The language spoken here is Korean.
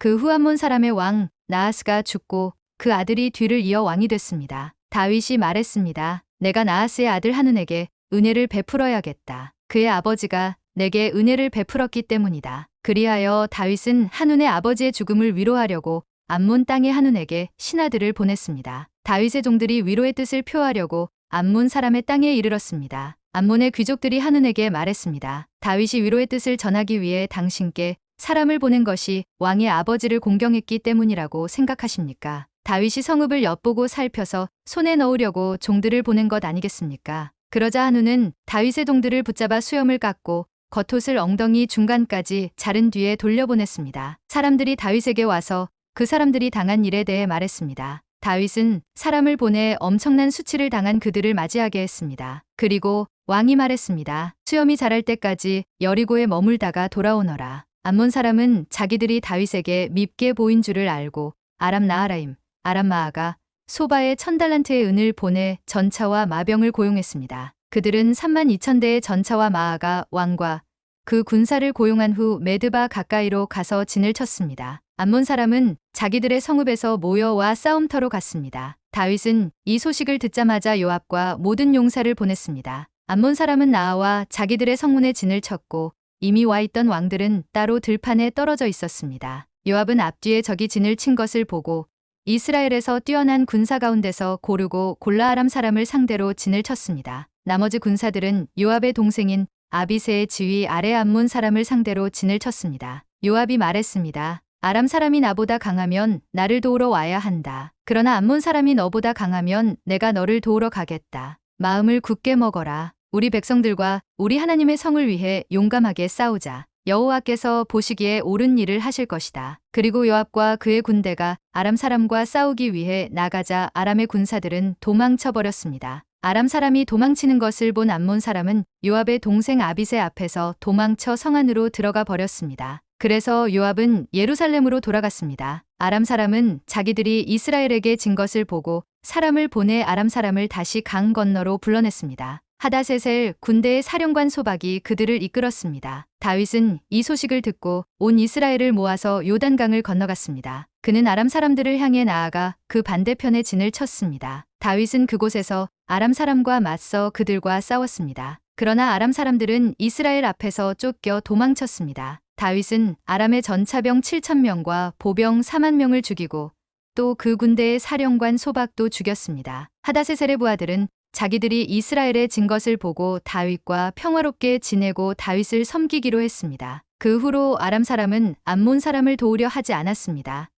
그 후 암몬 사람의 왕 나하스가 죽고 그 아들이 뒤를 이어 왕이 됐습니다. 다윗이 말했습니다. 내가 나하스의 아들 하눈에게 은혜를 베풀어야겠다. 그의 아버지가 내게 은혜를 베풀었기 때문이다. 그리하여 다윗은 한운의 아버지의 죽음을 위로하려고 암몬 땅의 한운에게 신하들을 보냈습니다. 다윗의 종들이 위로의 뜻을 표하려고 암몬 사람의 땅에 이르렀습니다. 암몬의 귀족들이 한운에게 말했습니다. 다윗이 위로의 뜻을 전하기 위해 당신께 사람을 보낸 것이 왕의 아버지를 공경했기 때문이라고 생각하십니까? 다윗이 성읍을 엿보고 살펴서 손에 넣으려고 종들을 보낸 것 아니겠습니까? 그러자 한우는 다윗의 동들을 붙잡아 수염을 깎고 겉옷을 엉덩이 중간까지 자른 뒤에 돌려보냈습니다. 사람들이 다윗에게 와서 그 사람들이 당한 일에 대해 말했습니다. 다윗은 사람을 보내 엄청난 수치를 당한 그들을 맞이하게 했습니다. 그리고 왕이 말했습니다. 수염이 자랄 때까지 여리고에 머물다가 돌아오너라. 암몬 사람은 자기들이 다윗에게 밉게 보인 줄을 알고 아람 나하라임, 아람 마아가 소바에 천달란트의 은을 보내 전차와 마병을 고용했습니다. 그들은 3만 2천 대의 전차와 마아가 왕과 그 군사를 고용한 후 메드바 가까이로 가서 진을 쳤습니다. 암몬 사람은 자기들의 성읍에서 모여와 싸움터로 갔습니다. 다윗은 이 소식을 듣자마자 요압과 모든 용사를 보냈습니다. 암몬 사람은 나아와 자기들의 성문에 진을 쳤고 이미 와 있던 왕들은 따로 들판에 떨어져 있었습니다. 요압은 앞뒤에 적이 진을 친 것을 보고 이스라엘에서 뛰어난 군사 가운데서 고르고 골라 아람 사람을 상대로 진을 쳤습니다. 나머지 군사들은 요압의 동생인 아비세의 지휘 아래 암몬 사람을 상대로 진을 쳤습니다. 요압이 말했습니다. 아람 사람이 나보다 강하면 나를 도우러 와야 한다. 그러나 암몬 사람이 너보다 강하면 내가 너를 도우러 가겠다. 마음을 굳게 먹어라. 우리 백성들과 우리 하나님의 성을 위해 용감하게 싸우자. 여호와께서 보시기에 옳은 일을 하실 것이다. 그리고 요압과 그의 군대가 아람 사람과 싸우기 위해 나가자 아람의 군사들은 도망쳐 버렸습니다. 아람 사람이 도망치는 것을 본 암몬 사람은 요압의 동생 아비세 앞에서 도망쳐 성 안으로 들어가 버렸습니다. 그래서 요압은 예루살렘으로 돌아갔습니다. 아람 사람은 자기들이 이스라엘에게 진 것을 보고 사람을 보내 아람 사람을 다시 강 건너로 불러냈습니다. 하다셋의 군대의 사령관 소박이 그들을 이끌었습니다. 다윗은 이 소식을 듣고 온 이스라엘을 모아서 요단강을 건너갔습니다. 그는 아람 사람들을 향해 나아가 그 반대편에 진을 쳤습니다. 다윗은 그곳에서 아람 사람과 맞서 그들과 싸웠습니다. 그러나 아람 사람들은 이스라엘 앞에서 쫓겨 도망쳤습니다. 다윗은 아람의 전차병 7천 명과 보병 4만 명을 죽이고 또 그 군대의 사령관 소박도 죽였습니다. 하다세셀의 부하들은 자기들이 이스라엘에 진 것을 보고 다윗과 평화롭게 지내고 다윗을 섬기기로 했습니다. 그 후로 아람 사람은 암몬 사람을 도우려 하지 않았습니다.